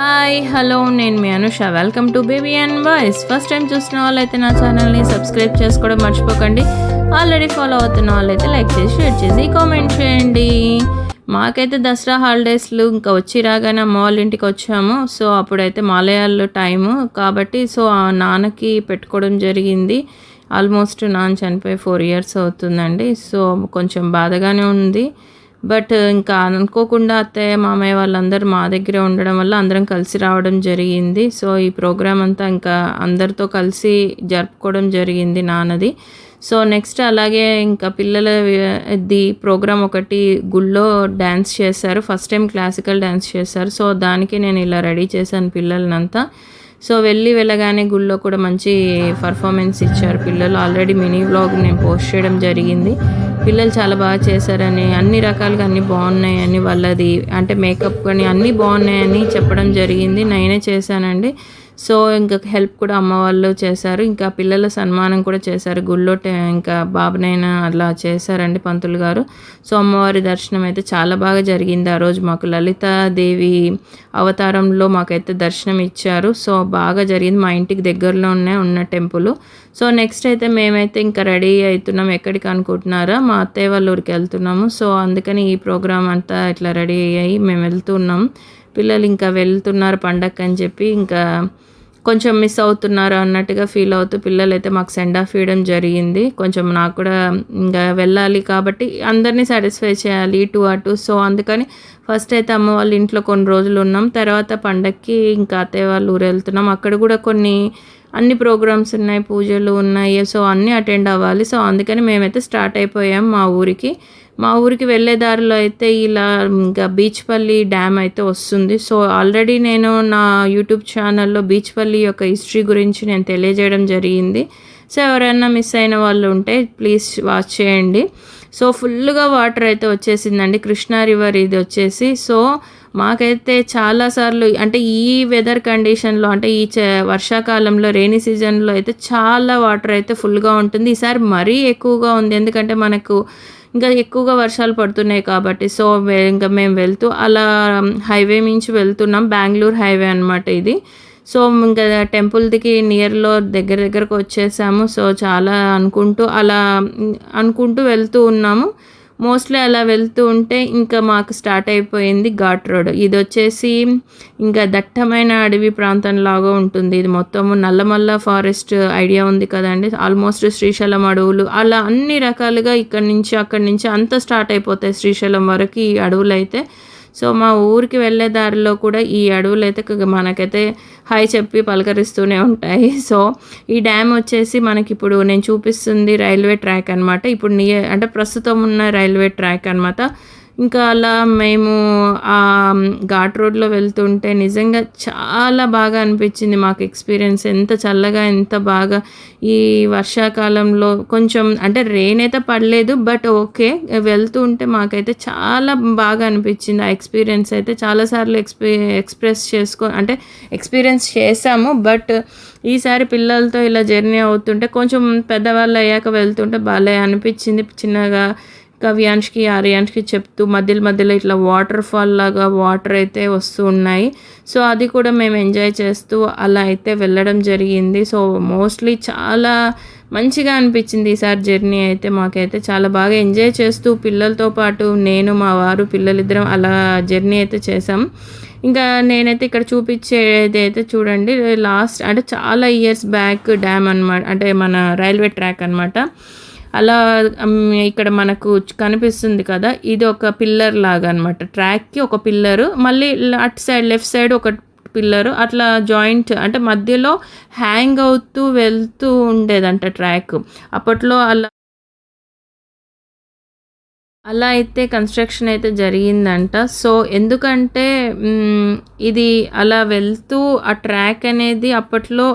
Hi hello నేను మీ Anusha. Welcome to baby and voice first time చూసిన వాళ్ళైతే నా ఛానల్ని సబ్స్క్రైబ్ చేసుకోవడం మర్చిపోకండి. ఆల్రెడీ ఫాలో అవుతున్న వాళ్ళైతే లైక్ చేసి షేర్ చేసి కామెంట్ చేయండి. మాకైతే దసరా హాలిడేస్లు ఇంకా వచ్చి రాగానే అమ్మ వాళ్ళ ఇంటికి వచ్చాము. సో అప్పుడైతే మాలయాల్లో టైము కాబట్టి సో ఆ నాన్నకి పెట్టుకోవడం జరిగింది. ఆల్మోస్ట్ నాన్న చనిపోయి ఫోర్ ఇయర్స్ అవుతుందండి. సో కొంచెం బాధగానే ఉంది. బట్ ఇంకా అనుకోకుండా అత్తయ్య మామయ్య వాళ్ళందరూ మా దగ్గరే ఉండడం వల్ల అందరం కలిసి రావడం జరిగింది. సో ఈ ప్రోగ్రామ్ అంతా ఇంకా అందరితో కలిసి జరుపుకోవడం జరిగింది నాన్నది. సో నెక్స్ట్ అలాగే ఇంకా పిల్లల ది ప్రోగ్రామ్ ఒకటి గుళ్ళో డ్యాన్స్ చేశారు. ఫస్ట్ టైం క్లాసికల్ డ్యాన్స్ చేశారు. సో దానికి నేను ఇలా రెడీ చేశాను పిల్లలనంతా. సో వెళ్ళి వెళ్ళగానే గుళ్ళో కూడా మంచి పర్ఫార్మెన్స్ ఇచ్చారు పిల్లలు. ఆల్రెడీ మినీ వ్లాగ్ నేను పోస్ట్ చేయడం జరిగింది. పిల్లలు చాలా బాగా చేశారని అన్ని రకాలుగా అన్నీ బాగున్నాయని వాళ్ళది అంటే మేకప్ కానీ అన్నీ బాగున్నాయని చెప్పడం జరిగింది. నేనే చేశానండి. సో ఇంకా హెల్ప్ కూడా అమ్మ వాళ్ళు చేశారు. ఇంకా పిల్లల సన్మానం కూడా చేశారు. గుళ్ళో ఇంకా బాబునైనా అలా చేశారండి పంతులు గారు. సో అమ్మవారి దర్శనం అయితే చాలా బాగా జరిగింది ఆ రోజు మాకు. లలితాదేవి అవతారంలో మాకైతే దర్శనం ఇచ్చారు. సో బాగా జరిగింది. మా ఇంటికి దగ్గరలోనే ఉన్న టెంపుల్. సో నెక్స్ట్ అయితే మేమైతే ఇంకా రెడీ అవుతున్నాం. ఎక్కడికి అనుకుంటున్నారా? మా అత్తయ్య వాళ్ళ ఊరికి వెళ్తున్నాము. సో అందుకని ఈ ప్రోగ్రామ్ అంతా ఇట్లా రెడీ అయ్యి మేము వెళ్తున్నాం. పిల్లలు ఇంకా వెళ్తున్నారు పండగ అని చెప్పి ఇంకా కొంచెం మిస్ అవుతున్నారు అన్నట్టుగా ఫీల్ అవుతూ పిల్లలు అయితే మాకు సెండ్ ఆఫ్ ఇవ్వడం జరిగింది. కొంచెం నాకు కూడా ఇంకా వెళ్ళాలి కాబట్టి అందరినీ సాటిస్ఫై చేయాలి ఇటు అటు. సో అందుకని ఫస్ట్ అయితే అమ్మ వాళ్ళ ఇంట్లో కొన్ని రోజులు ఉన్నాం. తర్వాత పండక్కి ఇంకా అత్తయ్య వాళ్ళ ఊరు వెళ్తున్నాం. అక్కడ కూడా కొన్ని అన్ని ప్రోగ్రామ్స్ ఉన్నాయి పూజలు ఉన్నాయి సో అన్నీ అటెండ్ అవ్వాలి. సో అందుకని మేమైతే స్టార్ట్ అయిపోయాం మా ఊరికి. మా ఊరికి వెళ్ళే దారిలో అయితే ఇలా ఇంకా బీచ్పల్లి డ్యామ్ అయితే వస్తుంది. సో ఆల్రెడీ నేను నా యూట్యూబ్ ఛానల్లో బీచ్పల్లి యొక్క హిస్టరీ గురించి నేను తెలియజేయడం జరిగింది. సో ఎవరైనా మిస్ అయిన వాళ్ళు ఉంటే ప్లీజ్ వాచ్ చేయండి. సో ఫుల్గా వాటర్ అయితే వచ్చేసిందండి. కృష్ణా రివర్ ఇది వచ్చేసి. సో మాకైతే చాలాసార్లు అంటే ఈ వెదర్ కండిషన్లో అంటే ఈ చ వర్షాకాలంలో రెయినీ సీజన్లో అయితే చాలా వాటర్ అయితే ఫుల్గా ఉంటుంది. ఈసారి మరీ ఎక్కువగా ఉంది. ఎందుకంటే మనకు ఇంకా ఎక్కువగా వర్షాలు పడుతున్నాయి కాబట్టి సో ఇంకా మేము వెళ్తూ అలా హైవే నుంచి వెళ్తున్నాం. బెంగళూరు హైవే అనమాట ఇది. సో ఇంకా టెంపుల్కి నియర్లో దగ్గర దగ్గరకు వచ్చేసాము. సో చాలా అనుకుంటూ అలా అనుకుంటూ వెళ్తూ ఉన్నాము. మోస్ట్లీ అలా వెళ్తూ ఉంటే ఇంకా మాకు స్టార్ట్ అయిపోయింది ఘాట్ రోడ్. ఇది వచ్చేసి ఇంకా దట్టమైన అడవి ప్రాంతం లాగా ఉంటుంది. ఇది మొత్తము నల్లమల్ల ఫారెస్ట్ ఐడియా ఉంది కదండి. ఆల్మోస్ట్ శ్రీశైలం అడవులు అలా అన్ని రకాలుగా ఇక్కడి నుంచి అక్కడి నుంచి అంతా స్టార్ట్ అయిపోతాయి శ్రీశైలం వరకు ఈ అడవులు అయితే సో మా ఊరికి వెళ్ళే దారిలో కూడా ఈ అడవులు అయితే మనకైతే హాయ్ చెప్పి పలకరిస్తూనే ఉంటాయి. సో ఈ డ్యామ్ వచ్చేసి మనకి ఇప్పుడు నేను చూపిస్తుంది రైల్వే ట్రాక్ అనమాట ఇప్పుడు నియ అంటే ప్రస్తుతం ఉన్న రైల్వే ట్రాక్ అనమాట ఇంకా అలా మేము ఆ ఘాట్ రోడ్లో వెళ్తుంటే నిజంగా చాలా బాగా అనిపించింది మాకు ఎక్స్పీరియన్స్. ఎంత చల్లగా ఎంత బాగా. ఈ వర్షాకాలంలో కొంచెం అంటే రెయిన్ అయితే పడలేదు బట్ ఓకే వెళ్తూ ఉంటే మాకైతే చాలా బాగా అనిపించింది. ఆ ఎక్స్పీరియన్స్ అయితే చాలాసార్లు ఎక్స్పీ ఎక్స్ప్రెస్ చేసుకో అంటే ఎక్స్పీరియన్స్ చేసాము బట్ ఈసారి పిల్లలతో ఇలా జర్నీ అవుతుంటే కొంచెం పెద్దవాళ్ళు అయ్యాక వెళ్తుంటే భలే అనిపించింది. చిన్నగా కవ్యాంష్కి ఆర్యాంష్కి చెప్తూ మధ్యలో మధ్యలో ఇట్లా వాటర్ ఫాల్ లాగా వాటర్ అయితే వస్తూ ఉన్నాయి. సో అది కూడా మేము ఎంజాయ్ చేస్తూ అలా అయితే వెళ్ళడం జరిగింది. సో మోస్ట్లీ చాలా మంచిగా అనిపించింది ఈసారి జర్నీ అయితే. మాకైతే చాలా బాగా ఎంజాయ్ చేస్తూ పిల్లలతో పాటు నేను మా వారు పిల్లలిద్దరం అలా జర్నీ అయితే చేసాం ఇంకా నేనైతే ఇక్కడ చూపించేది అయితే చూడండి. లాస్ట్ అంటే చాలా ఇయర్స్ బ్యాక్ డ్యామ్ అన్నమాట అంటే మన రైల్వే ట్రాక్ అన్నమాట. అలా ఇక్కడ మనకు కనిపిస్తుంది కదా ఇది ఒక పిల్లర్ లాగా అనమాట ట్రాక్కి ఒక పిల్లరు మళ్ళీ అటు సైడ్ లెఫ్ట్ సైడ్ ఒక పిల్లరు అట్లా జాయింట్ అంటే మధ్యలో హ్యాంగ్ అవుతూ వెళ్తూ ఉండేదంట ట్రాక్ అప్పట్లో అలా అలా అయితే కన్స్ట్రక్షన్ అయితే జరిగిందంట. సో ఎందుకంటే ఇది అలా వెళ్తూ ఆ ట్రాక్ అనేది అప్పట్లో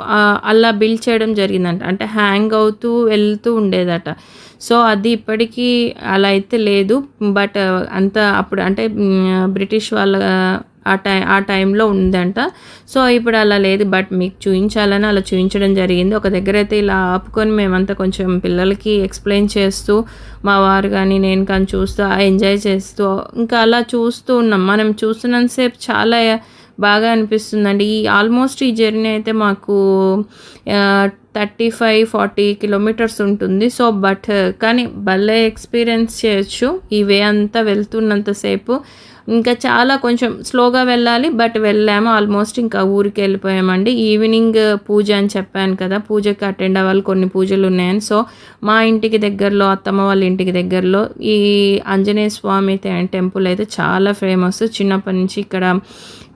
అలా బిల్డ్ చేయడం జరిగిందంట. అంటే హ్యాంగ్ అవుతూ వెళ్తూ ఉండేదట. సో అది ఇప్పటికీ అలా అయితే లేదు. బట్ అంత అప్పుడు అంటే బ్రిటిష్ వాళ్ళ ఆ టై ఆ టైంలో ఉందంట. సో ఇప్పుడు అలా లేదు. బట్ మీకు చూపించాలని అలా చూపించడం జరిగింది. ఒక దగ్గర అయితే ఇలా ఆపుకొని మేమంతా కొంచెం పిల్లలకి ఎక్స్ప్లెయిన్ చేస్తూ మా వారు కానీ నేను కానీ చూస్తూ ఎంజాయ్ చేస్తూ ఇంకా అలా చూస్తూ ఉన్నాం. మనం చూస్తున్నంతసేపు చాలా బాగా అనిపిస్తుందండి. ఈ ఆల్మోస్ట్ ఈ జర్నీ అయితే మాకు థర్టీ ఫైవ్ ఫార్టీ కిలోమీటర్స్ ఉంటుంది. సో బట్ కానీ భలే ఎక్స్పీరియన్స్ చేయొచ్చు ఈ వే అంతా వెళ్తున్నంతసేపు ఇంకా చాలా కొంచెం స్లోగా వెళ్ళాలి బట్ వెళ్ళాము. ఆల్మోస్ట్ ఇంకా ఊరికి వెళ్ళిపోయామండి. ఈవినింగ్ పూజ అని చెప్పాను కదా పూజకి అటెండ్ అవ్వాలి. కొన్ని పూజలు ఉన్నాయని. సో మా ఇంటికి దగ్గరలో అత్తమ్మ వాళ్ళ ఇంటికి దగ్గరలో ఈ ఆంజనేయ స్వామి టెంపుల్ అయితే చాలా ఫేమస్. చిన్నప్పటి నుంచి ఇక్కడ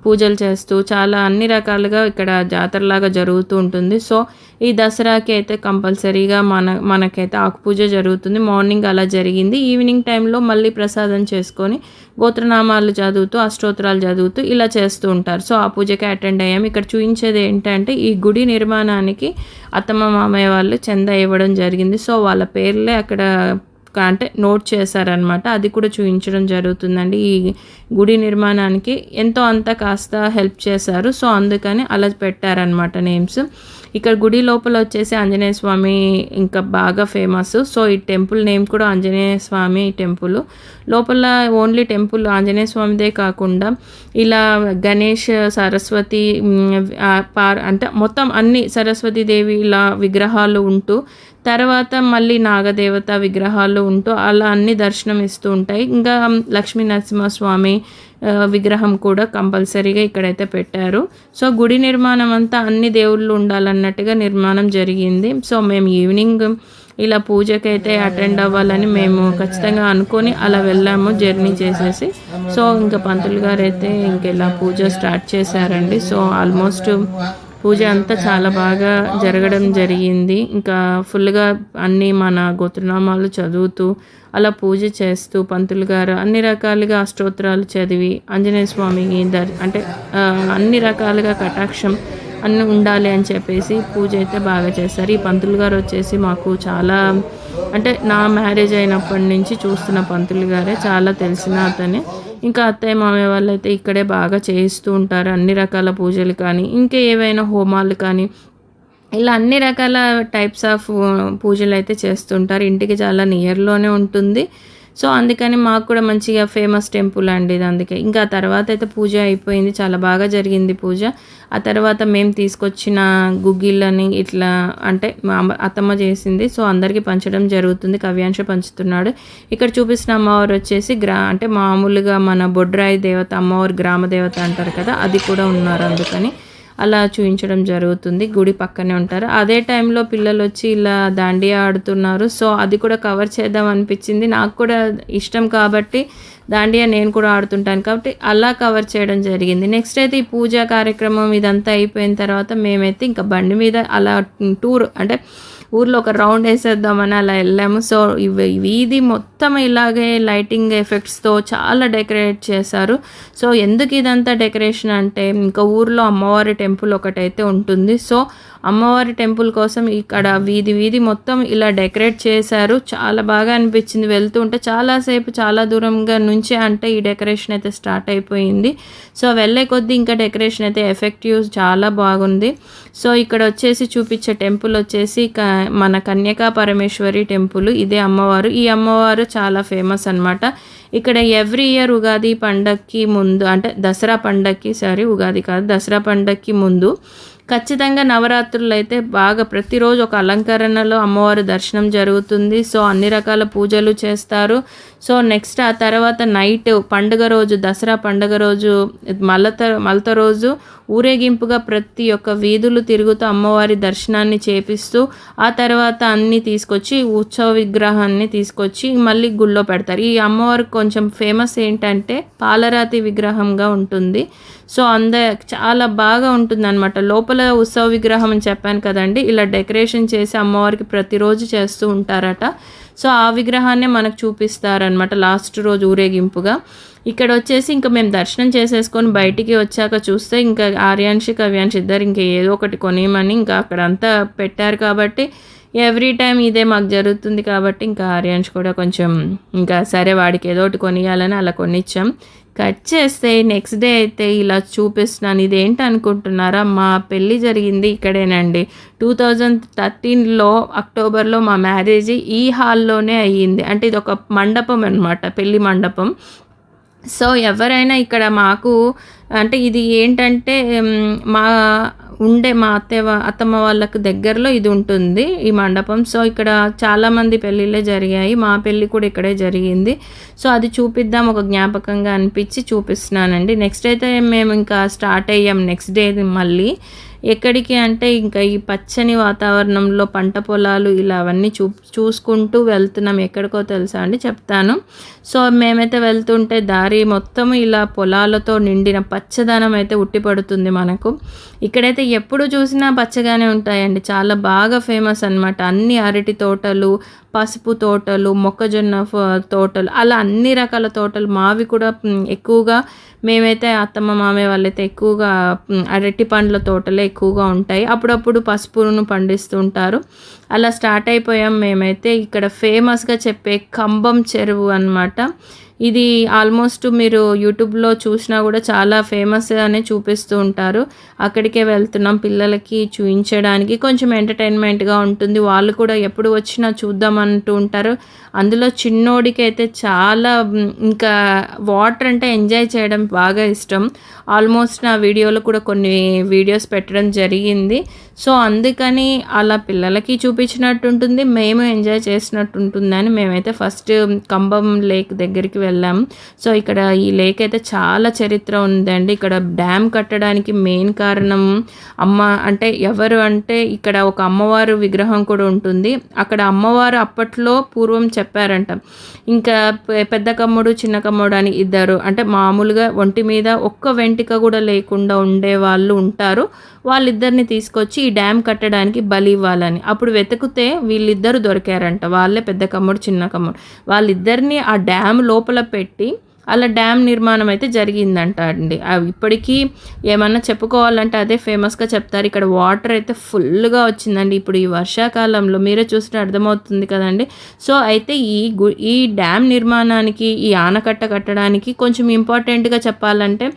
పూజలు చేస్తూ చాలా అన్ని రకాలుగా ఇక్కడ జాతరలాగా జరుగుతూ ఉంటుంది. సో ఈ దసరాకి అయితే కంపల్సరీగా మన మనకైతే ఆకు పూజ జరుగుతుంది. మార్నింగ్ అలా జరిగింది. ఈవినింగ్ టైంలో మళ్ళీ ప్రసాదం చేసుకొని గోత్రనామాలు చదువుతూ అష్టోత్తరాలు చదువుతూ ఇలా చేస్తూ ఉంటారు. సో ఆ పూజకి అటెండ్ అయ్యాము. ఇక్కడ చూపించేది ఏంటంటే ఈ గుడి నిర్మాణానికి అత్తమ్మ మామయ్య వాళ్ళు చందా ఇవ్వడం జరిగింది. సో వాళ్ళ పేర్లే అక్కడ అంటే నోట్ చేశారనమాట అది కూడా చూపించడం జరుగుతుందండి. ఈ గుడి నిర్మాణానికి ఎంతో అంత కాస్త హెల్ప్ చేశారు. సో అందుకని అలా పెట్టారనమాట నేమ్స్. ఇక్కడ గుడి లోపల వచ్చేసి ఆంజనేయ స్వామి ఇంకా బాగా ఫేమస్. సో ఈ టెంపుల్ నేమ్ కూడా ఆంజనేయ స్వామి టెంపుల్. లోపల ఓన్లీ టెంపుల్ ఆంజనేయ స్వామిదే కాకుండా ఇలా గణేష్ సరస్వతి పార్ అంటే మొత్తం అన్ని సరస్వతి దేవి ఇలా విగ్రహాలు ఉంటూ తర్వాత మళ్ళీ నాగదేవత విగ్రహాలు ఉంటూ అలా అన్ని దర్శనం ఇస్తూ ఉంటాయి. ఇంకా లక్ష్మీ నరసింహస్వామి విగ్రహం కూడా కంపల్సరీగా ఇక్కడైతే పెట్టారు. సో గుడి నిర్మాణం అంతా అన్ని దేవుళ్ళు ఉండాలన్నట్టుగా నిర్మాణం జరిగింది. సో మేము ఈవినింగ్ ఇలా పూజకైతే అటెండ్ అవ్వాలని మేము ఖచ్చితంగా అనుకొని అలా వెళ్ళాము జర్నీ చేసేసి. సో ఇంకా పంతులు గారు అయితే ఇంక ఇలా పూజ స్టార్ట్ చేశారండి. సో ఆల్మోస్ట్ పూజ అంతా చాలా బాగా జరగడం జరిగింది. ఇంకా ఫుల్గా అన్నీ మన గోత్రనామాలు చదువుతూ అలా పూజ చేస్తూ పంతులు గారు అన్ని రకాలుగా అష్టోత్తరాలు చదివి ఆంజనేయ స్వామికి దర్ అంటే అన్ని రకాలుగా కటాక్షం అన్నీ ఉండాలి అని చెప్పేసి పూజ అయితే బాగా చేస్తారు ఈ పంతులు గారు వచ్చేసి మాకు చాలా అంటే నా మ్యారేజ్ అయినప్పటి నుంచి చూస్తున్న పంతులు గారే చాలా తెలిసిన అతనే. ఇంకా అత్తయ్య మామయ్య వాళ్ళు అయితే ఇక్కడే బాగా చేయిస్తూ ఉంటారు. అన్ని రకాల పూజలు కానీ ఇంకా ఏవైనా హోమాలు కానీ ఇలా అన్ని రకాల టైప్స్ ఆఫ్ పూజలు అయితే చేస్తుంటారు. ఇంటికి చాలా నియర్లోనే ఉంటుంది. సో అందుకని మాకు కూడా మంచిగా ఫేమస్ టెంపుల్ అండి ఇది అందుకే. ఇంకా తర్వాత అయితే పూజ అయిపోయింది చాలా బాగా జరిగింది పూజ. ఆ తర్వాత మేము తీసుకొచ్చిన గుగ్గిళ్ళని ఇట్లా అంటే అత్తమ్మ చేసింది. సో అందరికీ పంచడం జరుగుతుంది కవ్యాంశ పంచుతున్నాడు. ఇక్కడ చూపిస్తున్న అమ్మవారు వచ్చేసి గ్రా అంటే మామూలుగా మన బొడ్రాయి దేవత అమ్మవారి గ్రామ దేవత అంటారు కదా అది కూడా ఉన్నారు అందుకని. అలా చూపించడం జరుగుతుంది. గుడి పక్కనే ఉంటారు. అదే టైంలో పిల్లలు వచ్చి ఇలా దాండియా ఆడుతున్నారు. సో అది కూడా కవర్ చేద్దాం అనిపించింది. నాకు కూడా ఇష్టం కాబట్టి దాండియా నేను కూడా ఆడుతుంటాను కాబట్టి అలా కవర్ చేయడం జరిగింది. నెక్స్ట్ అయితే ఈ పూజా కార్యక్రమం ఇదంతా అయిపోయిన తర్వాత మేమైతే ఇంకా బండి మీద అలా టూర్ అంటే ఊర్లో ఒక రౌండ్ వేసేద్దామని అలా వెళ్ళాము. సో ఇవి వీధి మొత్తం ఇలాగే లైటింగ్ ఎఫెక్ట్స్తో చాలా డెకరేట్ చేశారు. సో ఎందుకు ఇదంతా డెకరేషన్ అంటే ఇంకా ఊర్లో అమ్మవారి టెంపుల్ ఒకటైతే ఉంటుంది. సో అమ్మవారి టెంపుల్ కోసం ఇక్కడ వీధి వీధి మొత్తం ఇలా డెకరేట్ చేశారు. చాలా బాగా అనిపించింది వెళ్తూ ఉంటే. చాలాసేపు చాలా దూరంగా నుంచే అంటే ఈ డెకరేషన్ అయితే స్టార్ట్ అయిపోయింది. సో వెళ్ళే కొద్దీ ఇంకా డెకరేషన్ అయితే ఎఫెక్టివ్ చాలా బాగుంది. సో ఇక్కడ వచ్చేసి చూపించే టెంపుల్ వచ్చేసి మన కన్యకా పరమేశ్వరి టెంపుల్. ఇదే అమ్మవారు. ఈ అమ్మవారు చాలా ఫేమస్ అనమాట ఇక్కడ ఎవ్రీ ఇయర్ ఉగాది పండక్కి ముందు అంటే దసరా పండక్కి సారీ ఉగాది కాదు దసరా పండక్కి ముందు ఖచ్చితంగా నవరాత్రులు అయితే బాగా ప్రతిరోజు ఒక అలంకరణలో అమ్మవారి దర్శనం జరుగుతుంది. సో అన్ని రకాల పూజలు చేస్తారు. సో నెక్స్ట్ ఆ తర్వాత నైట్ పండుగ రోజు దసరా పండుగ రోజు మలత మలత రోజు ఊరేగింపుగా ప్రతి ఒక్క వీధులు తిరుగుతూ అమ్మవారి దర్శనాన్ని చేపిస్తూ ఆ తర్వాత అన్నీ తీసుకొచ్చి ఉత్సవ విగ్రహాన్ని తీసుకొచ్చి మళ్ళీ గుళ్ళో పెడతారు. ఈ అమ్మవారు కొంచెం ఫేమస్ ఏంటంటే పాలరాతి విగ్రహంగా ఉంటుంది. సో అంద చాలా బాగా ఉంటుందన్నమాట. లోపల ఉత్సవ విగ్రహం అని చెప్పాను కదండి. ఇలా డెకరేషన్ చేసి అమ్మవారికి ప్రతిరోజు చేస్తూ ఉంటారట. సో ఆ విగ్రహాన్నే మనకు చూపిస్తారనమాట లాస్ట్ రోజు ఊరేగింపుగా. ఇక్కడ వచ్చేసి ఇంకా మేము దర్శనం చేసేసుకొని బయటికి వచ్చాక చూస్తే ఇంకా ఆర్యాన్షి కవ్యాన్షి ఇద్దరు ఇంకా ఏదో ఒకటి కొనియమని ఇంకా అక్కడ అంతా పెట్టారు కాబట్టి ఎవ్రీ టైం ఇదే మాకు జరుగుతుంది కాబట్టి ఇంకా ఆర్యాన్స్ కూడా కొంచెం ఇంకా సరే వాడికి ఏదో ఒకటి కొనియాలని అలా కొనిచ్చాం. కట్ చేస్తే నెక్స్ట్ డే అయితే ఇలా చూపిస్తున్నాను. ఇదేంటి అనుకుంటున్నారా? మా పెళ్ళి జరిగింది ఇక్కడేనండి. టూ థౌజండ్ థర్టీన్లో అక్టోబర్లో మా మ్యారేజ్ ఈ హాల్లోనే అయ్యింది. అంటే ఇది ఒక మండపం అనమాట పెళ్ళి మండపం. సో ఎవరైనా ఇక్కడ మాకు అంటే ఇది ఏంటంటే మా ఉండే మా అత్తయ్య అత్తమ్మ వాళ్ళకు దగ్గరలో ఇది ఉంటుంది ఈ మండపం. సో ఇక్కడ చాలామంది పెళ్ళిళ్ళే జరిగాయి. మా పెళ్ళి కూడా ఇక్కడే జరిగింది. సో అది చూపిద్దాం ఒక జ్ఞాపకంగా అనిపించి చూపిస్తున్నానండి. నెక్స్ట్ అయితే మేము ఇంకా స్టార్ట్ అయ్యాం నెక్స్ట్ డే మళ్ళీ. ఎక్కడికి అంటే ఇంకా ఈ పచ్చని వాతావరణంలో పంట పొలాలు ఇలా అవన్నీ చూ చూసుకుంటూ వెళ్తున్నాం. ఎక్కడికో తెలుసా అండి? చెప్తాను. సో మేమైతే వెళ్తుంటే దారి మొత్తం ఇలా పొలాలతో నిండిన పచ్చదనం అయితే ఉట్టిపడుతుంది మనకు. ఇక్కడైతే ఎప్పుడు చూసినా పచ్చగానే ఉంటాయండి. చాలా బాగా ఫేమస్ అన్నమాట. అన్ని అరటి తోటలు పసుపు తోటలు మొక్కజొన్న తోటలు అలా అన్ని రకాల తోటలు మావి కూడా ఎక్కువగా మేమైతే అత్తమ్మ మామయ్య వాళ్ళైతే ఎక్కువగా అరటి పండ్ల తోటలే ఎక్కువగా ఉంటాయి. అప్పుడప్పుడు పసుపును పండిస్తుంటారు అలా స్టార్ట్ అయిపోయాం మేమైతే ఇక్కడ ఫేమస్గా చెప్పే కంబం చెరువు అన్నమాట. ఇది ఆల్మోస్ట్ మీరు యూట్యూబ్లో చూసినా కూడా చాలా ఫేమస్ అనే చూపిస్తూ ఉంటారు. అక్కడికే వెళ్తున్నాం పిల్లలకి చూపించడానికి కొంచెం ఎంటర్టైన్మెంట్గా ఉంటుంది. వాళ్ళు కూడా ఎప్పుడు వచ్చినా చూద్దాం అంటూ ఉంటారు. అందులో చిన్నోడికి అయితే చాలా ఇంకా వాటర్ అంటే ఎంజాయ్ చేయడం బాగా ఇష్టం. ఆల్మోస్ట్ నా వీడియోలో కూడా కొన్ని వీడియోస్ పెట్టడం జరిగింది. సో అందుకని అలా పిల్లలకి చూపించినట్టు ఉంటుంది మేము ఎంజాయ్ చేసినట్టు ఉంటుందని మేమైతే ఫస్ట్ కంబం లేక్ దగ్గరికి వెళ్ళాము. సో ఇక్కడ ఈ లేక్ అయితే చాలా చరిత్ర ఉందండి. ఇక్కడ డ్యామ్ కట్టడానికి మెయిన్ కారణం అమ్మ అంటే ఎవరు అంటే ఇక్కడ ఒక అమ్మవారు విగ్రహం కూడా ఉంటుంది. అక్కడ అమ్మవారు అప్పట్లో పూర్వం చెప్పారంట ఇంకా పెద్ద కమ్ముడు చిన్న కమ్ముడు అని ఇద్దరు. అంటే మామూలుగా ఒంటి మీద ఒక్క వెంట వెంటిక కూడా లేకుండా ఉండే వాళ్ళు ఉంటారు. వాళ్ళిద్దరిని తీసుకొచ్చి ఈ డ్యామ్ కట్టడానికి బలి ఇవ్వాలని. అప్పుడు వెతికితే వీళ్ళిద్దరు దొరికారంట. వాళ్ళే పెద్ద కమ్ముడు చిన్న కమ్ముడు. వాళ్ళిద్దరిని ఆ డ్యామ్ లోపల పెట్టి అలా డ్యామ్ నిర్మాణం అయితే జరిగిందంట అండి. అవి ఇప్పటికీ ఏమన్నా చెప్పుకోవాలంటే అదే ఫేమస్గా చెప్తారు. ఇక్కడ వాటర్ అయితే ఫుల్గా వచ్చిందండి. ఇప్పుడు ఈ వర్షాకాలంలో మీరే చూస్తే అర్థమవుతుంది కదండి. సో అయితే ఈ గు ఈ డ్యామ్ నిర్మాణానికి ఈ ఆనకట్ట కట్టడానికి కొంచెం ఇంపార్టెంట్గా చెప్పాలంటే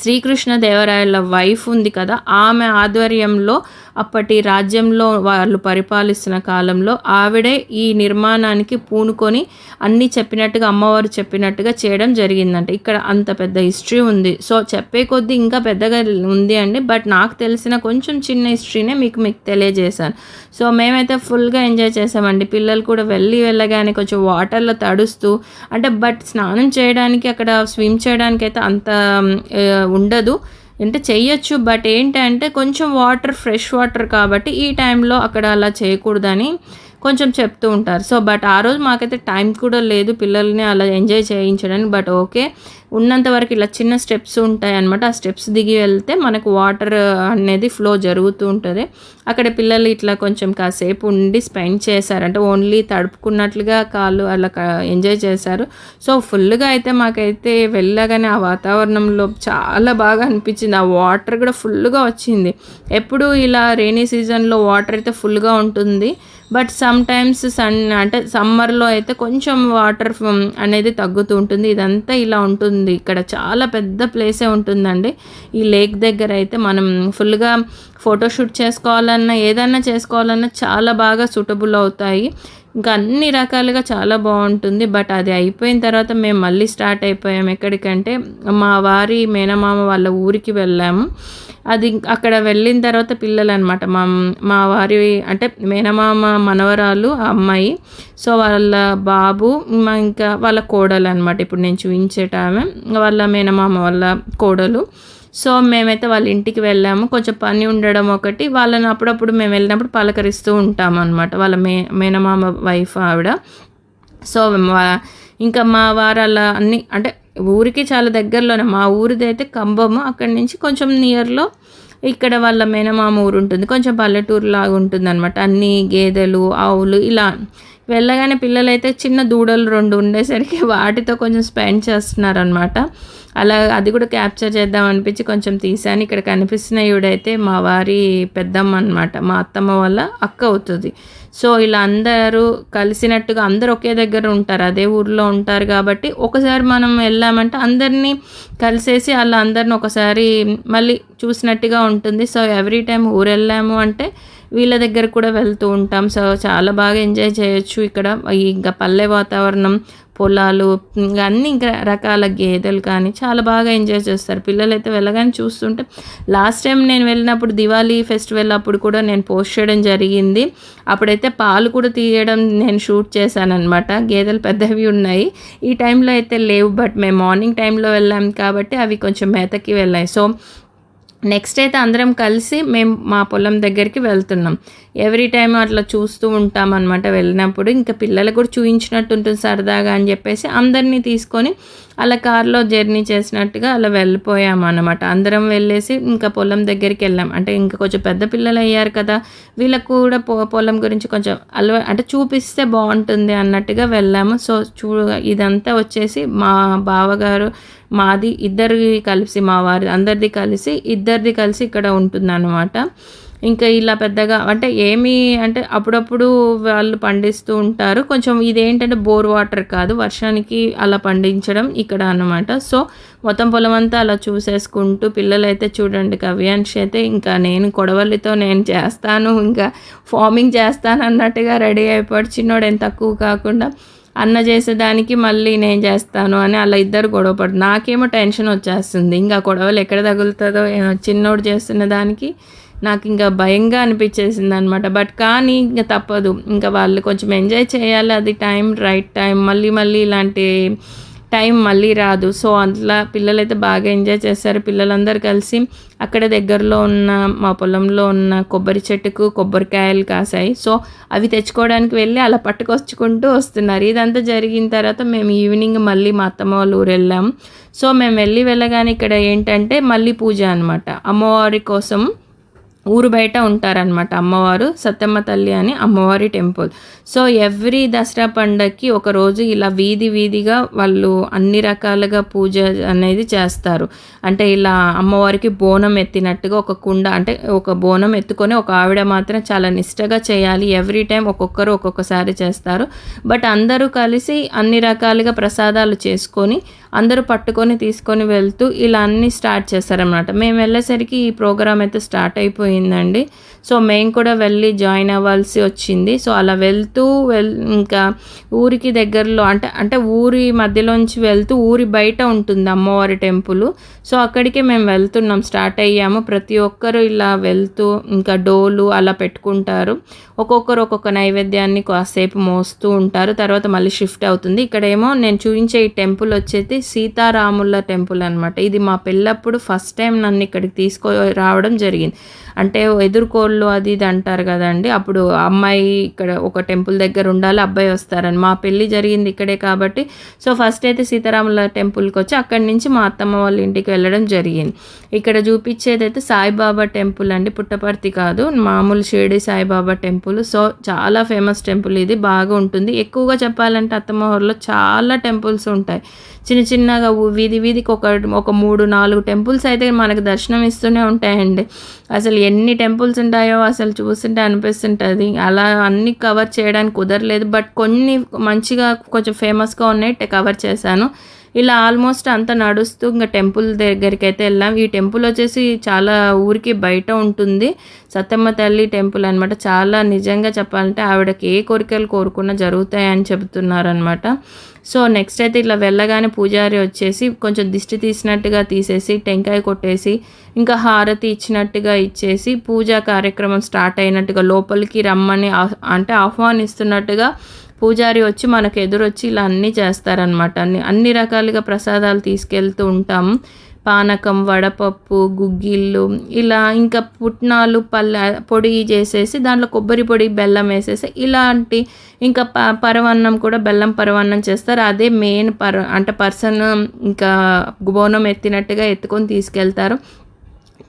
శ్రీకృష్ణదేవరాయల వైఫ్ ఉంది కదా ఆమె ఆధ్వర్యంలో అప్పటి రాజ్యంలో వాళ్ళు పరిపాలిస్తున్న కాలంలో ఆవిడే ఈ నిర్మాణానికి పూనుకొని అన్నీ చెప్పినట్టుగా అమ్మవారు చెప్పినట్టుగా చేయడం జరిగిందంట. ఇక్కడ అంత పెద్ద హిస్టరీ ఉంది. సో చెప్పే కొద్దీ ఇంకా పెద్దగా ఉంది అండి. బట్ నాకు తెలిసిన కొంచెం చిన్న హిస్టరీనే మీకు మీకు తెలియజేశాను. సో మేమైతే ఫుల్గా ఎంజాయ్ చేసామండి. పిల్లలు కూడా వెళ్ళి వెళ్ళగానే కొంచెం వాటర్లో తడుస్తూ అంటే బట్ స్నానం చేయడానికి అక్కడ స్విమ్ చేయడానికి అయితే అంత ఉండదు. అంటే చెయ్యొచ్చు బట్ ఏంటంటే కొంచెం వాటర్ ఫ్రెష్ వాటర్ కాబట్టి ఈ టైంలో అక్కడ అలా చేయకూడదని కొంచెం చెప్తూ ఉంటారు. సో బట్ ఆ రోజు మాకైతే టైం కూడా లేదు పిల్లల్ని అలా ఎంజాయ్ చేయించడానికి. బట్ ఓకే ఉన్నంత వరకు ఇలా చిన్న స్టెప్స్ ఉంటాయి అనమాట ఆ స్టెప్స్ దిగి వెళ్తే మనకు వాటర్ అనేది ఫ్లో జరుగుతూ ఉంటుంది. అక్కడ పిల్లలు ఇట్లా కొంచెం కాసేపు ఉండి స్పెండ్ చేశారంటే ఓన్లీ తడుపుకున్నట్లుగా కాళ్ళు అలా ఎంజాయ్ చేశారు. సో ఫుల్గా అయితే మాకైతే వెళ్ళగానే ఆ వాతావరణంలో చాలా బాగా అనిపించింది. ఆ వాటర్ కూడా ఫుల్గా వచ్చింది. ఎప్పుడు ఇలా రెయినీ సీజన్లో వాటర్ అయితే ఫుల్గా ఉంటుంది. బట్ సమ్ టైమ్స్ సన్ అంటే సమ్మర్లో అయితే కొంచెం వాటర్ అనేది తగ్గుతూ ఉంటుంది. ఇదంతా ఇలా ఉంటుంది. ఇక్కడ చాలా పెద్ద ప్లేసే ఉంటుందండి. ఈ లేక్ దగ్గర అయితే మనం ఫుల్గా ఫోటోషూట్ చేసుకోవాలన్నా ఏదన్నా చేసుకోవాలన్నా చాలా బాగా సూటబుల్ అవుతాయి. ఇంకా అన్ని రకాలుగా చాలా బాగుంటుంది. బట్ అది అయిపోయిన తర్వాత మేము మళ్ళీ స్టార్ట్ అయిపోయాం ఎక్కడికంటే మా వారి మేనమామ వాళ్ళ ఊరికి వెళ్ళాము. అది అక్కడ వెళ్ళిన తర్వాత పిల్లలు అనమాట మా మా వారి అంటే మేనమామ మనవరాలు ఆ అమ్మాయి. సో వాళ్ళ బాబు మా ఇంకా వాళ్ళ కోడలు అనమాట ఇప్పుడు నేను చూపించేట ఆమె. వాళ్ళ మేనమామ వాళ్ళ కోడలు. సో మేమైతే వాళ్ళ ఇంటికి వెళ్ళాము. కొంచెం పని ఉండడం ఒకటి. వాళ్ళని అప్పుడప్పుడు మేము వెళ్ళినప్పుడు పలకరిస్తూ ఉంటాము అనమాట వాళ్ళ మే మేనమామ వైఫ్ ఆవిడ. సో ఇంకా మా వారాల అన్ని అంటే ఊరికి చాలా దగ్గరలోనే మా ఊరిది అయితే కంబము అక్కడి నుంచి కొంచెం నియర్లో ఇక్కడ వాళ్ళ మేనమామ ఊరు ఉంటుంది కొంచెం పల్లెటూరు లాగా ఉంటుంది అనమాట అన్ని గేదెలు ఆవులు ఇలా వెళ్ళగానే పిల్లలైతే చిన్న దూడలు రెండు ఉండేసరికి వాటితో కొంచెం స్పెండ్ చేస్తున్నారనమాట అలా అది కూడా క్యాప్చర్ చేద్దాం అనిపించి కొంచెం తీసాను ఇక్కడ కనిపిస్తున్న ఈవిడైతే మా వారి పెద్దమ్మ అనమాట మా అత్తమ్మ వాళ్ళ అక్క అవుతుంది. సో ఇలా అందరూ కలిసినట్టుగా అందరూ ఒకే దగ్గర ఉంటారు. అదే ఊర్లో ఉంటారు కాబట్టి ఒకసారి మనం వెళ్ళామంటే అందరినీ కలిసేసి అలా అందరిని ఒకసారి మళ్ళీ చూసినట్టుగా ఉంటుంది. సో ఎవ్రీ టైం ఊరు వెళ్ళాము అంటే వీళ్ళ దగ్గర కూడా వెళ్తూ ఉంటాం. సో చాలా బాగా ఎంజాయ్ చేయొచ్చు ఇక్కడ. ఇంకా పల్లె వాతావరణం పొలాలు ఇంకా అన్ని ఇంకా రకాల గేదెలు కానీ చాలా బాగా ఎంజాయ్ చేస్తారు. పిల్లలు అయితే వెళ్ళగానే చూస్తుంటే లాస్ట్ టైం నేను వెళ్ళినప్పుడు దివాళీ ఫెస్టివల్ అప్పుడు కూడా నేను పోస్ట్ చేయడం జరిగింది. అప్పుడైతే పాలు కూడా తీయడం నేను షూట్ చేశాను అనమాట గేదెలు పెద్దవి ఉన్నాయి. ఈ టైంలో అయితే లేవు బట్ మేము మార్నింగ్ టైంలో వెళ్ళాం కాబట్టి అవి కొంచెం మేతకి వెళ్ళాయి. సో నెక్స్ట్ అయితే అందరం కలిసి మేము మా పొలం దగ్గరికి వెళ్తున్నాం. ఎవ్రీ టైం అట్లా చూస్తూ ఉంటాం అనమాట వెళ్ళినప్పుడు. ఇంకా పిల్లలకు కూడా చూపించినట్టు ఉంటుంది సరదాగా అని చెప్పేసి అందరినీ తీసుకొని అలా కార్లో జర్నీ చేసినట్టుగా అలా వెళ్ళిపోయాము అనమాట అందరం వెళ్ళేసి ఇంకా పొలం దగ్గరికి వెళ్ళాం. అంటే ఇంకా కొంచెం పెద్ద పిల్లలు అయ్యారు కదా వీళ్ళకు కూడా పొ పొలం గురించి కొంచెం అలవా అంటే చూపిస్తే బాగుంటుంది అన్నట్టుగా వెళ్ళాము. సో చూ ఇదంతా వచ్చేసి మా బావగారు మాది ఇద్దరి కలిసి మా వారి అందరిది కలిసి ఇద్దరిది కలిసి ఇక్కడ ఉంటుందన్నమాట. ఇంకా ఇలా పెద్దగా అంటే ఏమి అంటే అప్పుడప్పుడు వాళ్ళు పండిస్తూ ఉంటారు. కొంచెం ఇదేంటంటే బోర్ వాటర్ కాదు. వర్షానికి అలా పండించడం ఇక్కడ అనమాట సో మొత్తం పొలం అంతా అలా చూసేసుకుంటూ పిల్లలు అయితే చూడండి కవ్యాంశ్ అయితే ఇంకా నేను కొడవలితో నేను చేస్తాను ఇంకా ఫార్మింగ్ చేస్తాను అన్నట్టుగా రెడీ అయిపోయాడు. చిన్నోడు ఏం తక్కువ కాకుండా అన్న చేసేదానికి మళ్ళీ నేను చేస్తాను అని అలా ఇద్దరు గొడవపడు నాకేమో టెన్షన్ వచ్చేస్తుంది. ఇంకా గొడవలు ఎక్కడ తగులుతుందో చిన్నోడు చేస్తున్న దానికి నాకు ఇంకా భయంగా అనిపించేసింది అనమాట బట్ కానీ ఇంకా తప్పదు. ఇంకా వాళ్ళు కొంచెం ఎంజాయ్ చేయాలి. అది టైం రైట్ టైం మళ్ళీ మళ్ళీ ఇలాంటి టైం మళ్ళీ రాదు. సో అట్లా పిల్లలైతే బాగా ఎంజాయ్ చేస్తారు. పిల్లలందరూ కలిసి అక్కడ దగ్గరలో ఉన్న మా పొలంలో ఉన్న కొబ్బరి చెట్టుకు కొబ్బరికాయలు కాసాయి. సో అవి తెచ్చుకోవడానికి వెళ్ళి అలా పట్టుకొచ్చుకుంటూ వస్తున్నారు. ఇదంతా జరిగిన తర్వాత మేము ఈవినింగ్ మళ్ళీ మా అత్తమ్మ వాళ్ళ ఊరు వెళ్ళాం. సో మేము వెళ్ళి వెళ్ళగానే ఇక్కడ ఏంటంటే మళ్ళీ పూజ అనమాట అమ్మవారి కోసం ఊరు బయట ఉంటారనమాట అమ్మవారు సత్యమ్మ తల్లి అని అమ్మవారి టెంపుల్. సో ఎవ్రీ దసరా పండగకి ఒకరోజు ఇలా వీధి వీధిగా వాళ్ళు అన్ని రకాలుగా పూజ అనేది చేస్తారు. అంటే ఇలా అమ్మవారికి బోనం ఎత్తినట్టుగా ఒక కుండ అంటే ఒక బోనం ఎత్తుకొని ఒక ఆవిడ మాత్రం చాలా నిష్టగా చేయాలి. ఎవ్రీ టైం ఒక్కొక్కరు ఒక్కొక్కసారి చేస్తారు. బట్ అందరూ కలిసి అన్ని రకాలుగా ప్రసాదాలు చేసుకొని అందరూ పట్టుకొని తీసుకొని వెళ్తూ ఇలా అన్నీ స్టార్ట్ చేశారనమాట మేము వెళ్ళేసరికి ఈ ప్రోగ్రామ్ అయితే స్టార్ట్ అయిపోయిందండి. సో మేము కూడా వెళ్ళి జాయిన్ అవ్వాల్సి వచ్చింది. సో అలా వెళ్తూ వెల్ ఇంకా ఊరికి దగ్గరలో అంటే అంటే ఊరి మధ్యలోంచి వెళ్తూ ఊరి బయట ఉంటుంది అమ్మవారి టెంపుల్. సో అక్కడికే మేము వెళ్తున్నాం స్టార్ట్ అయ్యాము. ప్రతి ఒక్కరు ఇలా వెళ్తూ ఇంకా డోలు అలా పెట్టుకుంటారు. ఒక్కొక్కరు ఒక్కొక్క నైవేద్యాన్ని కాసేపు మోస్తూ ఉంటారు. తర్వాత మళ్ళీ షిఫ్ట్ అవుతుంది. ఇక్కడేమో నేను చూపించే ఈ టెంపుల్ వచ్చేసి సీతారాముల టెంపుల్ అనమాట ఇది మా పెళ్ళప్పుడు ఫస్ట్ టైం నన్ను ఇక్కడికి తీసుకో రావడం జరిగింది. అంటే ఎదుర్కోళ్ళు అది ఇది అంటారు కదండి. అప్పుడు అమ్మాయి ఇక్కడ ఒక టెంపుల్ దగ్గర ఉండాలి అబ్బాయి వస్తారని. మా పెళ్ళి జరిగింది ఇక్కడే కాబట్టి. సో ఫస్ట్ అయితే సీతారాముల టెంపుల్కి వచ్చి అక్కడి నుంచి మా అత్తమ్మ వాళ్ళ ఇంటికి వెళ్ళడం జరిగింది. ఇక్కడ చూపించేది అయితే సాయిబాబా టెంపుల్ అండి. పుట్టపర్తి కాదు మామూలు షిరిడి సాయిబాబా టెంపుల్. సో చాలా ఫేమస్ టెంపుల్ ఇది. బాగా ఉంటుంది. ఎక్కువగా చెప్పాలంటే అత్తమ్మ ఊర్లో చాలా టెంపుల్స్ ఉంటాయి. చిన్న చిన్నగా వీధి వీధికి ఒక ఒక మూడు నాలుగు టెంపుల్స్ అయితే మనకు దర్శనం ఇస్తూనే ఉంటాయండి. అసలు ఎన్ని టెంపుల్స్ ఉంటాయి? అసలు చూస్తుంటే అనిపిస్తుంటుంది. అలా అన్ని కవర్ చేయడానికి కుదరలేదు. బట్ కొన్ని మంచిగా కొంచెం ఫేమస్గా ఉన్నాయి కవర్ చేశాను. ఇలా ఆల్మోస్ట్ అంతా నడుస్తూ ఇంకా టెంపుల్ దగ్గరికి అయితే వెళ్ళాం. ఈ టెంపుల్ వచ్చేసి చాలా ఊరికి బయట ఉంటుంది. సత్యమ్మ తల్లి టెంపుల్ అనమాట చాలా నిజంగా చెప్పాలంటే ఆవిడకి ఏ కోరికలు కోరుకున్నా జరుగుతాయని చెబుతున్నారనమాట సో నెక్స్ట్ అయితే ఇట్లా వెళ్ళగానే పూజారి వచ్చేసి కొంచెం దిష్టి తీసినట్టుగా తీసేసి టెంకాయ కొట్టేసి ఇంకా హారతి ఇచ్చినట్టుగా ఇచ్చేసి పూజా కార్యక్రమం స్టార్ట్ అయినట్టుగా లోపలికి రమ్మని అంటే ఆహ్వానిస్తున్నట్టుగా పూజారి వచ్చి మనకు ఎదురొచ్చి ఇలా అన్నీ చేస్తారనమాట అన్ని అన్ని రకాలుగా ప్రసాదాలు తీసుకెళ్తూ ఉంటాం. పానకం వడపప్పు గుగ్గిళ్ళు ఇలా ఇంకా పుట్నాలు పల్ల పొడి చేసేసి దాంట్లో కొబ్బరి పొడి బెల్లం వేసేసి ఇలాంటి ఇంకా ప పరవన్నం కూడా బెల్లం పరవన్నం చేస్తారు. అదే మెయిన్ పర్ అంటే పర్సన్ ఇంకా బోనం ఎత్తినట్టుగా ఎత్తుకొని తీసుకెళ్తారు.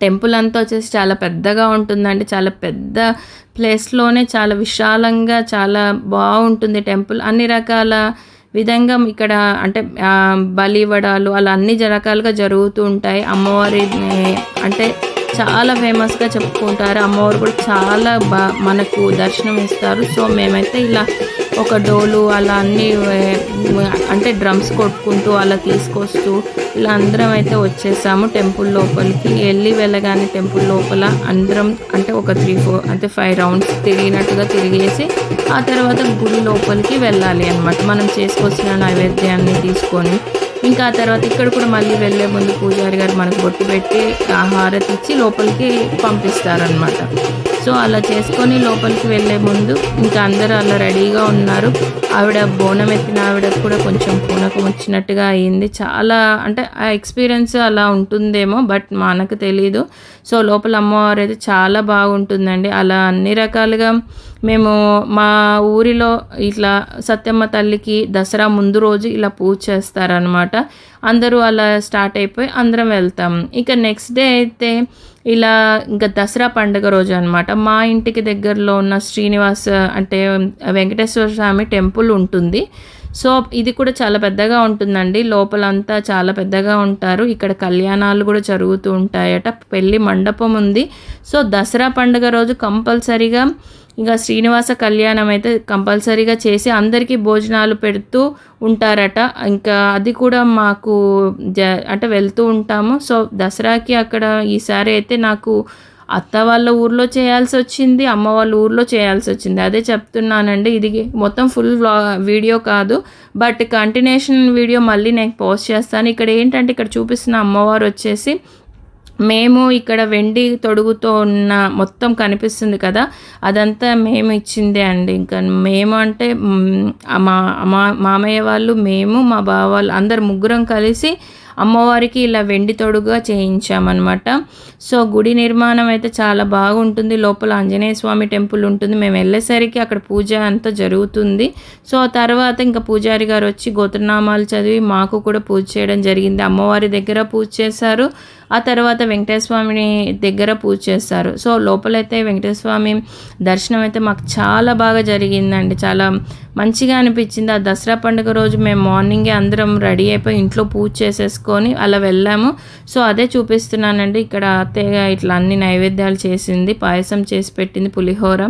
టెంపుల్ అంతా వచ్చేసి చాలా పెద్దగా ఉంటుందండి. చాలా పెద్ద ప్లేస్లోనే చాలా విశాలంగా చాలా బాగుంటుంది టెంపుల్. అన్ని రకాల విధంగా ఇక్కడ అంటే బలివడాలు అలా అన్ని రకాలుగా జరుగుతూ ఉంటాయి. అమ్మవారి అంటే చాలా ఫేమస్గా చెప్పుకుంటారు. అమ్మవారు కూడా చాలా బా మనకు దర్శనం ఇస్తారు. సో మేమైతే ఇలా ఒక డోలు అలా అన్నీ అంటే డ్రమ్స్ కొట్టుకుంటూ అలా తీసుకొస్తూ ఇలా అందరం అయితే వచ్చేసాము టెంపుల్ లోపలికి. వెళ్ళి వెళ్ళగానే టెంపుల్ లోపల అందరం అంటే ఒక త్రీ ఫోర్ అంటే ఫైవ్ రౌండ్స్ తిరిగినట్టుగా తిరిగేసి ఆ తర్వాత గుడి లోపలికి వెళ్ళాలి అన్నమాట. మనం చేసుకొచ్చిన నైవేద్యాన్ని తీసుకొని ఇంకా ఆ తర్వాత ఇక్కడ కూడా మళ్ళీ వెళ్ళే ముందు పూజారి గారు మనకు బొట్టు పెట్టి ఆ హారతి ఇచ్చి లోపలికి పంపిస్తారనమాట సో అలా చేసుకొని లోపలికి వెళ్ళే ముందు ఇంకా అందరూ అలా రెడీగా ఉన్నారు. ఆవిడ బోనం ఎత్తిన ఆవిడ కూడా కొంచెం పూనకం వచ్చినట్టుగా అయింది. చాలా అంటే ఆ ఎక్స్పీరియన్స్ అలా ఉంటుందేమో బట్ మనకు తెలియదు సో లోపల అమ్మవారు అయితే చాలా బాగుంటుందండి. అలా అన్ని రకాలుగా మేము మా ఊరిలో ఇట్లా సత్యమ్మ తల్లికి దసరా ముందు రోజు ఇలా పూజ చేస్తారనమాట అందరూ అలా స్టార్ట్ అయిపోయి అందరం వెళ్తాం. ఇక నెక్స్ట్ డే అయితే ఇలా ఇంకా దసరా పండుగ రోజు అనమాట మా ఇంటికి దగ్గరలో ఉన్న శ్రీనివాస అంటే వెంకటేశ్వర స్వామి టెంపుల్ ఉంటుంది. సో ఇది కూడా చాలా పెద్దగా ఉంటుందండి. లోపలంతా చాలా పెద్దగా ఉంటారు. ఇక్కడ కళ్యాణాలు కూడా జరుగుతూ ఉంటాయట. పెళ్ళి మండపం ఉంది. సో దసరా పండుగ రోజు కంపల్సరీగా ఇంకా శ్రీనివాస కళ్యాణం అయితే కంపల్సరీగా చేసి అందరికీ భోజనాలు పెడుతూ ఉంటారట. ఇంకా అది కూడా మాకు జ అంటే వెళ్తూ ఉంటాము. సో దసరాకి అక్కడ ఈసారి అయితే నాకు అత్త వాళ్ళ ఊర్లో చేయాల్సి వచ్చింది అమ్మ వాళ్ళ ఊర్లో చేయాల్సి వచ్చింది. అదే చెప్తున్నానండి. ఇది మొత్తం ఫుల్ వీడియో కాదు. బట్ కంటిన్యూషన్ వీడియో మళ్ళీ నేను పోస్ట్ చేస్తాను. ఇక్కడ ఏంటంటే ఇక్కడ చూపిస్తున్న అమ్మవారు వచ్చేసి మేము ఇక్కడ వెండి తొడుగుతో ఉన్న మొత్తం కనిపిస్తుంది కదా అదంతా మేము ఇచ్చిందే అండి. ఇంకా మేము అంటే మా మా మామయ్య వాళ్ళు మేము మా బావ వాళ్ళు అందరు ముగ్గురం కలిసి అమ్మవారికి ఇలా వెండి తొడుగుగా చేయించామన్నమాట. సో గుడి నిర్మాణం అయితే చాలా బాగుంటుంది. లోపల ఆంజనేయ స్వామి టెంపుల్ ఉంటుంది. మేము వెళ్ళేసరికి అక్కడ పూజ అంతా జరుగుతుంది. సో ఆ తర్వాత ఇంకా పూజారి గారు వచ్చి గోత్రనామాలు చదివి మాకు కూడా పూజ చేయడం జరిగింది. అమ్మవారి దగ్గర పూజ చేశారు. ఆ తర్వాత వెంకటేశ్వమిని దగ్గర పూజ చేస్తారు. సో లోపలైతే వెంకటేశ్వమి దర్శనం అయితే మాకు చాలా బాగా జరిగిందండి. చాలా మంచిగా అనిపించింది. ఆ దసరా పండుగ రోజు మేము మార్నింగే అందరం రెడీ అయిపోయి ఇంట్లో పూజ చేసేసుకొని అలా వెళ్ళాము. సో అదే చూపిస్తున్నానండి. ఇక్కడ అత్తయ్య ఇట్లా అన్ని నైవేద్యాలు చేసింది పాయసం చేసి పెట్టింది పులిహోర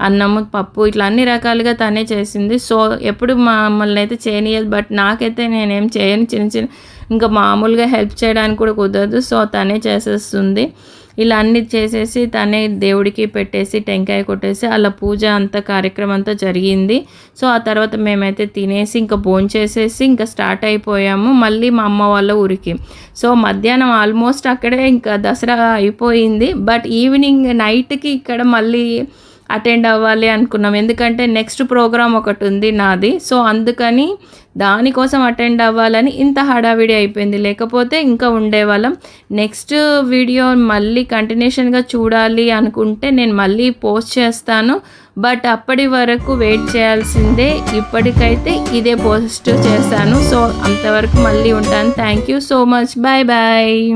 అన్నము పప్పు ఇట్లా అన్ని రకాలుగా తనే చేసింది. సో ఎప్పుడు మమ్మల్ని అయితే చేయనియదు. బట్ నాకైతే నేనేం చేయను. చిన్న చిన్న ఇంకా మామూలుగా హెల్ప్ చేయడానికి కూడా కుదరదు. సో తనే చేసేస్తుంది. ఇలా అన్ని చేసేసి తనే దేవుడికి పెట్టేసి టెంకాయ కొట్టేసి అలా పూజ అంతా కార్యక్రమం అంతా జరిగింది. సో ఆ తర్వాత మేమైతే తినేసి ఇంకా భోంచేసేసి ఇంకా స్టార్ట్ అయిపోయాము. మళ్ళీ మా అమ్మ వాళ్ళ ఊరికి. సో మధ్యాహ్నం ఆల్మోస్ట్ అక్కడే ఇంకా దసరా అయిపోయింది. బట్ ఈవినింగ్ నైట్కి ఇక్కడ మళ్ళీ అటెండ్ అవ్వాలి అనుకున్నాం. ఎందుకంటే నెక్స్ట్ ప్రోగ్రామ్ ఒకటి ఉంది నాది. సో అందుకని దానికోసం అటెండ్ అవ్వాలని ఇంత హడావిడి అయిపోయింది. లేకపోతే ఇంకా ఉండేవాళ్ళం. నెక్స్ట్ వీడియో మళ్ళీ కంటిన్యూషన్గా చూడాలి అనుకుంటే నేను మళ్ళీ పోస్ట్ చేస్తాను. బట్ అప్పటి వరకు వెయిట్ చేయాల్సిందే. ఇప్పటికైతే ఇదే పోస్ట్ చేస్తాను సో అంతవరకు మళ్ళీ ఉంటాను. Thank you so much. Bye bye.